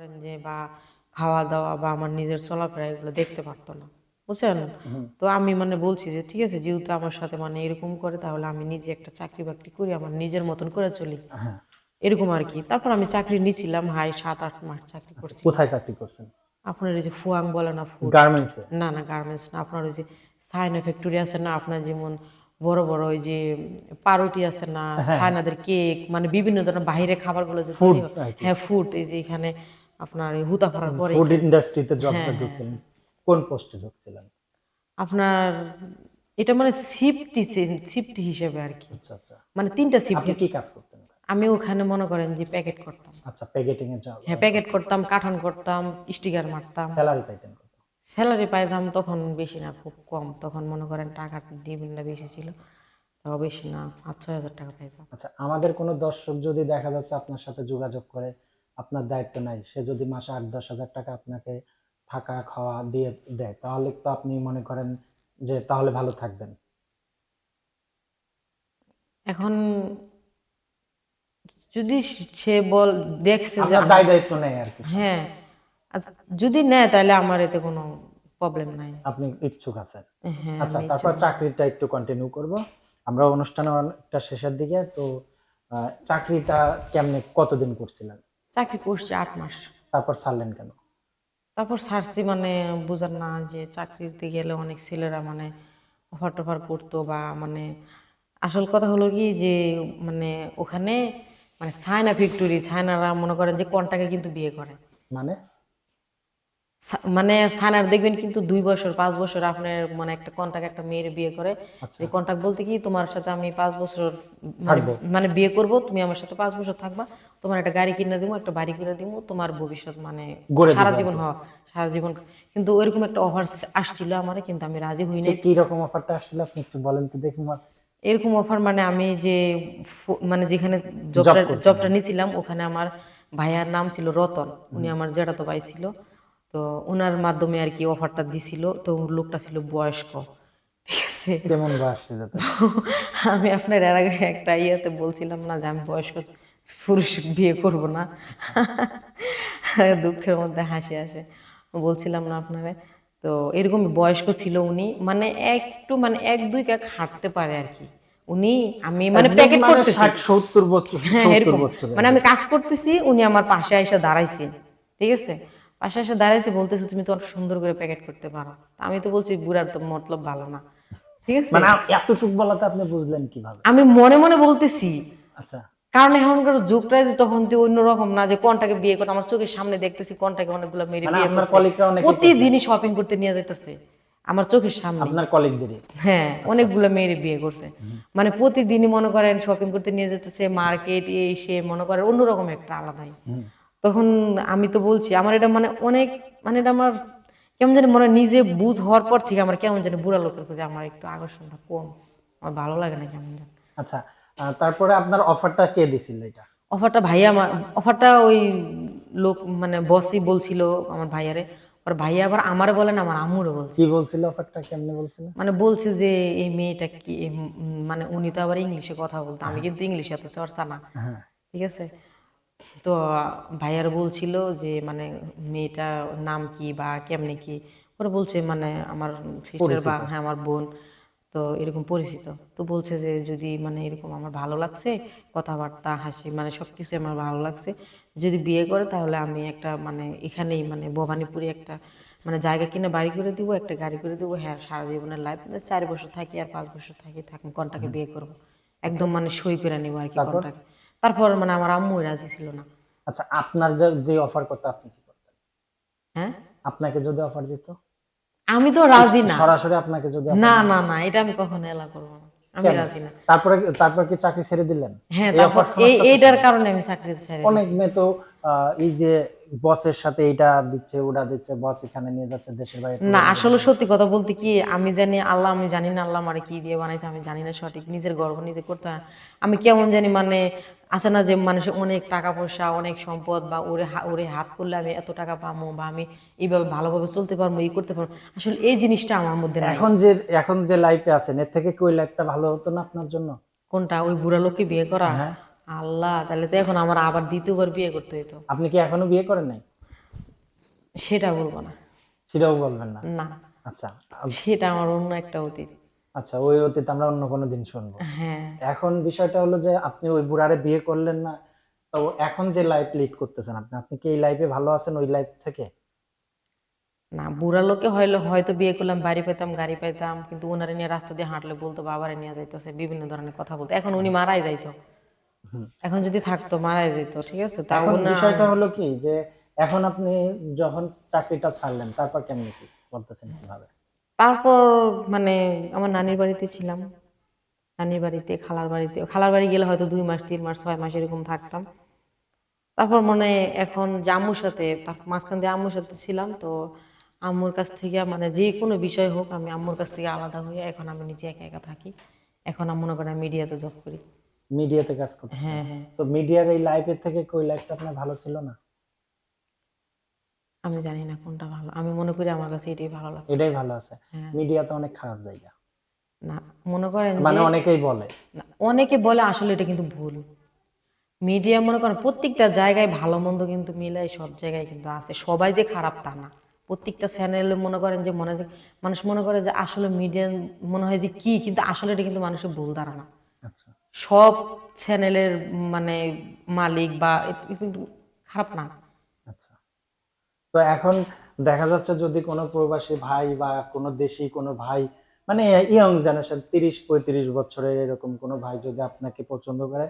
করেন যে বা খাওয়া দাওয়া বা আমার নিজের চলাফেরা এগুলো দেখতে পারতো না। বুঝছেন? তো আমি মানে বলছি যে ঠিক আছে যেহেতু আমার সাথে মানে এরকম করে তাহলে আমি নিজে একটা চাকরি বাকরি করি আমার নিজের মতন করে চলি। হ্যাঁ। এরকম আর কি। তারপর আমি চাকরি নিয়েছিলাম হাই সাত আট মাস চাকরি করছি। কোথায় চাকরি করছেন? আপনার এই যে ফুয়াং বলে না গার্মেন্টসে? না না গার্মেন্টস না আপনার ওই যে সাইনা ফ্যাক্টরি আছে না আপনার যেমন বড় বড় ওই যে পাউরুটি আছে না চায়নাদের কেক মানে বিভিন্ন ধরনের বাইরে খাবারগুলো যে হয়। হ্যাঁ ফুড এই যে এখানে আপনার এই হুতাফাড়ার পরে ফুড ইন্ডাস্ট্রিতে জব হ্যাঁ, ঢুকছিলেন কোন পোস্টে ঢুকছিলেন? আপনার এটা মানে সিফটি সিফটি হিসেবে আর কি। আচ্ছা আচ্ছা। মানে তিনটা শিফট কি কাজ করতেন? আমি ওখানে মনে করেন যে প্যাকেট করতাম। আচ্ছা প্যাকেটিং এর জব হ্যাঁ প্যাকেট করতাম কাঠান করতাম স্টিকার মারতাম। স্যালারি পাইতেন স্যালারি পাইতাম তখন বেশি না খুব কম। তখন মনে করেন টাকা ডিমান্ডটা বেশি ছিল। তাও বেশি না পাঁচ ছয় হাজার টাকা পাইতাম। আচ্ছা আমাদের কোনো দর্শক যদি দেখা যাচ্ছে আপনার সাথে যোগাযোগ করে আপনার দায়িত্ব নাই। সে যদি মাসে আট দশ হাজার টাকা আপনাকে থাকা খাওয়া দিয়ে দেয় তাহলে তো আপনি মনে করেন যে তাহলে ভালো থাকবেন। এখন যদি সে বল দেখছে যে আপনার দায় দায়িত্ব নেই আর কি। হ্যাঁ আচ্ছা, যদি নেয় তাহলে আমার এতে কোনো প্রবলেম নাই। আপনি ইচ্ছুক আছেন। হ্যাঁ আচ্ছা তারপর চাকরিটা একটু কন্টিনিউ করব। আমরা অনুষ্ঠানের অনেকটা শেষের দিকে তো চাকরিটা কেমনে কতদিন করছিলেন? চাকরি করছি আট মাস। তারপর ছাড়লেন কেন? তারপর ছাড়ছি মানে বুঝার না যে চাকরিতে গেলে অনেক ছেলেরা মানে অফার টফার করতো বা মানে আসল কথা হলো কি যে মানে ওখানে মানে ছায়না ফ্যাক্টরি ছায়নারা মনে করেন যে কন্টাকে কিন্তু বিয়ে করে। মানে? মানে ছায়নার দেখবেন কিন্তু দুই বছর পাঁচ বছর আপনার মানে একটা কন্টাক্ট একটা মেয়ের বিয়ে করে। আচ্ছা। এই কন্টাক্ট বলতে কি তোমার সাথে আমি পাঁচ বছর মানে মানে বিয়ে করব তুমি আমার সাথে পাঁচ বছর থাকবা তোমার একটা গাড়ি কিনে দিব একটা বাড়ি কিনে দিব তোমার ভবিষ্যৎ মানে সারা জীবন হওয়া সারা জীবন। কিন্তু ওইরকম একটা অফার আসছিল আমার কিন্তু আমি রাজি হই নাই। কি- রকম অফারটা আসছিল আপনি একটু বলেন তো দেখি। এরকম অফার মানে আমি যে মানে যেখানে জবটা জবটা নিয়েছিলাম ওখানে আমার ভাইয়ার নাম ছিল রতন। উনি আমার জেঠাতো ভাই ছিল। তো ওনার মাধ্যমে আর কি অফারটা দিছিল তো লোকটা ছিল বয়স্ক ঠিক আছে? কেমন বয়স আমি আপনার এর আগে একটা ইয়েতে বলছিলাম না যে আমি বয়স্ক পুরুষ বিয়ে করব না। দুঃখের মধ্যে হাসি আসে বলছিলাম না আপনারে। তো এরকম বয়স্ক ছিল উনি মানে একটু মানে এক দুই কাক হাঁটতে পারে আর কি উনি আমি মানে প্যাকেট করতেছি। ষাট সত্তর বছর হ্যাঁ এরকম। বছর মানে আমি কাজ করতেছি উনি আমার পাশে এসে দাঁড়াইছে ঠিক আছে? পাশে এসে দাঁড়াইছে বলতেছে তুমি তো অনেক সুন্দর করে প্যাকেট করতে পারো। আমি তো বলছি বুড়ার তো মতলব ভালো না। ঠিক আছে? মানে এতটুক বলাতে আপনি বুঝলেন কীভাবে? আমি মনে মনে বলতেছি। আচ্ছা। কারণ এখনকার যুগটা যে তখন তো অন্যরকম না যে কোনটাকে বিয়ে করতে আমার চোখের সামনে দেখতেছি কোনটাকে অনেকগুলো মেরে মানে বিয়ে করছে। প্রতিদিনই শপিং করতে নিয়ে যাইতেছে আমার চোখের সামনে। আপনার কলিগদেরই হ্যাঁ অনেকগুলো মেয়ের বিয়ে করছে। মানে প্রতিদিনই মনে করেন শপিং করতে নিয়ে যেতেছে মার্কেট এই সে মনে করেন অন্যরকম একটা আলাদাই। তখন আমি তো বলছি আমার এটা মানে অনেক মানে এটা আমার কেমন জানি মনে নিজে বুঝ হওয়ার পর থেকে আমার কেমন জানি বুড়া লোকের প্রতি আমার একটু আকর্ষণটা কম। আমার ভালো লাগে না কেমন জানি। আচ্ছা তারপরে আপনার অফারটা কে দিছিল এটা? অফারটা ভাইয়া আমার অফারটা ওই লোক মানে বসই বলছিল আমার ভাইয়ারে। আর ভাইয়া আবার আমারে বলেন আমার আম্মুরে বলছে। কি বলছিল অফারটা কেমনে বলছিল? মানে বলছে যে এই মেয়েটা কি মানে উনি তো আবার ইংলিশে কথা বলতো। আমি কিন্তু ইংলিশে এত চর্চা না। হ্যাঁ। ঠিক আছে? তো ভাইয়ার বলছিল যে মানে মেয়েটার নাম কি বা কেমনে কি? ওরা বলছে মানে আমার সিস্টার বা হ্যাঁ আমার বোন। তো এরকম পরিচিত। তো বলছে যে যদি মানে এরকম আমার ভালো লাগছে কথাবার্তা হাসি মানে সব কিছু আমার ভালো লাগছে যদি বিয়ে করে তাহলে আমি একটা মানে এখানেই মানে ভবানীপুরে একটা মানে জায়গা কিনে বাড়ি করে দিব একটা গাড়ি করে দিব হ্যাঁ সারা জীবনের লাইফ চার বছর থাকি আর পাঁচ বছর থাকি থাকুন কোনটাকে বিয়ে করব? একদম মানে সই করে নিব আর কি কোনটাকে। তারপর মানে আমার আম্মু রাজি ছিল না। আচ্ছা আপনার যে- অফার করতে আপনি কি করতেন? হ্যাঁ? আপনাকে যদি অফার দিত? আমি তো রাজি না। সরাসরি আপনাকে যদি না না না এটা আমি কখনো এলা করব না। আমি রাজি না। তারপরে তারপর কি চাকরি ছেড়ে দিলেন? হ্যাঁ তারপর এইটার কারণে আমি চাকরি ছেড়ে অনেক মেয়ে তো এই যে বসের সাথে এইটা দিচ্ছে ওটা দিচ্ছে বস এখানে নিয়ে যাচ্ছে দেশের বাইরে না আসলে সত্যি কথা বলতে কি আমি জানি আল্লাহ আমি জানি না আল্লাহ আমারে কি দিয়ে বানাইছে আমি জানি না সঠিক নিজের গর্ব নিজে করতে হয় আমি কেমন জানি মানে আছে না যে মানুষের অনেক টাকা পয়সা অনেক সম্পদ বা ওরে ওরে হাত করলে আমি এত টাকা পাবো বা আমি এইভাবে ভালোভাবে চলতে পারব এই করতে পারব আসলে এই জিনিসটা আমার মধ্যে নাই। এখন যে এখন যে লাইফে আছেন এর থেকে কি ওই লাইফটা ভালো হতো না আপনার জন্য? কোনটা? ওই বুড়া লোককে বিয়ে করা? হ্যাঁ। আল্লাহ তাহলে তো এখন আমার আবার দ্বিতীয়বার বিয়ে করতে হইতো। আপনি কি এখনও বিয়ে করেন নাই? সেটা বলব না। সেটাও বলবেন না? না। আচ্ছা সেটা আমার অন্য একটা অতীত। আচ্ছা ওই অতীত আমরা অন্য কোনো দিন শুনব। হ্যাঁ। এখন বিষয়টা হলো যে আপনি ওই বুড়ারে বিয়ে করলেন না তো এখন যে লাইফ লিড করতেছেন আপনি আপনি কি এই লাইফে ভালো আছেন ওই লাইফ থেকে? না বুড়া লোকে হইলে হয়তো বিয়ে করলাম বাড়ি পেতাম গাড়ি পেতাম কিন্তু ওনারে নিয়ে রাস্তা দিয়ে হাঁটলে বলতো বাবারে নিয়ে যাইতেছে বিভিন্ন ধরনের কথা বলতো। এখন উনি মারাই যাইতো। এখন যদি থাকতো মারাই যেত ঠিক আছে? তাও এখন না বিষয়টা হলো কি যে এখন আপনি যখন চাকরিটা ছাড়লেন তারপর কেমনি কি বলতেছেন কীভাবে তারপর মানে আমার নানির বাড়িতে ছিলাম। নানির বাড়িতে খালার বাড়িতে। খালার বাড়ি গেলে হয়তো দুই মাস তিন মাস ছয় মাস এরকম থাকতাম। তারপর মানে এখন যে আম্মুর সাথে মাঝখান দিয়ে আম্মুর সাথে ছিলাম তো আম্মুর কাছ থেকে মানে যে কোনো বিষয় হোক আমি আম্মুর কাছ থেকে আলাদা হয়ে এখন আমি নিজে একা একা থাকি। এখন আমি মনে করেন মিডিয়াতে জব করি। মিডিয়াতে কাজ করতে হ্যাঁ হ্যাঁ। তো মিডিয়ার এই লাইফের থেকে কই লাইফটা আপনার ভালো ছিল না? আমি জানি না কোনটা ভালো। আমি মনে করি আমার কাছে এটাই ভালো লাগে এটাই ভালো আছে। হ্যাঁ। মিডিয়া তো অনেক খারাপ জায়গা। না মনে করেন মানে অনেকেই বলে। অনেকে বলে আসলে এটা কিন্তু ভুল। মিডিয়া মনে করেন প্রত্যেকটা জায়গায় ভালো মন্দ কিন্তু মিলাই সব জায়গায় কিন্তু আছে। সবাই যে খারাপ তা না। প্রত্যেকটা চ্যানেলে মনে করেন যে মনে মানুষ মনে করে যে আসলে মিডিয়া মনে হয় যে কি কিন্তু আসলে এটা কিন্তু মানুষের ভুল ধারণা। আচ্ছা। সব চ্যানেলের মানে মালিক বা খারাপ না। আচ্ছা। তো এখন দেখা যাচ্ছে যদি কোনো প্রবাসী ভাই বা কোনো দেশি কোনো ভাই মানে ইয়ং জেনারেশন তিরিশ পঁয়ত্রিশ বছরের এরকম কোনো ভাই যদি আপনাকে পছন্দ করে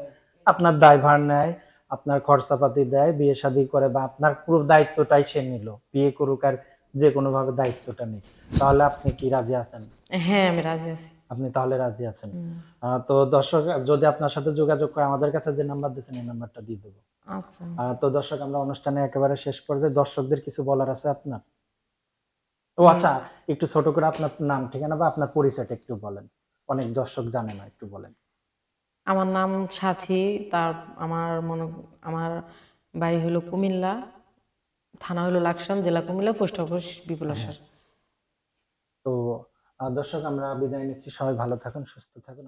আপনার দায়ভার নেয় আপনার খরচাপাতি দেয় বিয়ে শাদী করে বা আপনার পুরো দায়িত্বটাই সে নিল বিয়ে করুক আর যে কোনো ভাবে দায়িত্বটা নিক তাহলে আপনি কি রাজি আছেন? হ্যাঁ আমি রাজি আছি। আপনি তাহলে রাজি আছেন। তো দর্শক যদি আপনার সাথে যোগাযোগ করে আমাদের কাছে যে নাম্বার দিয়েছেন এই নাম্বারটা দিয়ে দেবো। আচ্ছা। তো দর্শক আমরা অনুষ্ঠানে একেবারে শেষ পর্যায়ে দর্শকদের কিছু বলার আছে আপনার? ও আচ্ছা একটু ছোট করে আপনার নাম ঠিকানা বা আপনার পরিচয়টা একটু বলেন। অনেক দর্শক জানে না একটু বলেন। আমার নাম সাথী তার আমার মনে আমার বাড়ি হলো কুমিল্লা থানা হলো লাকসাম জেলা কুমিল্লা পোস্ট অফিস বিপুলেশ্বর তো আহ, দর্শক আমরা বিদায় নিচ্ছি। সবাই ভালো থাকুন সুস্থ থাকুন।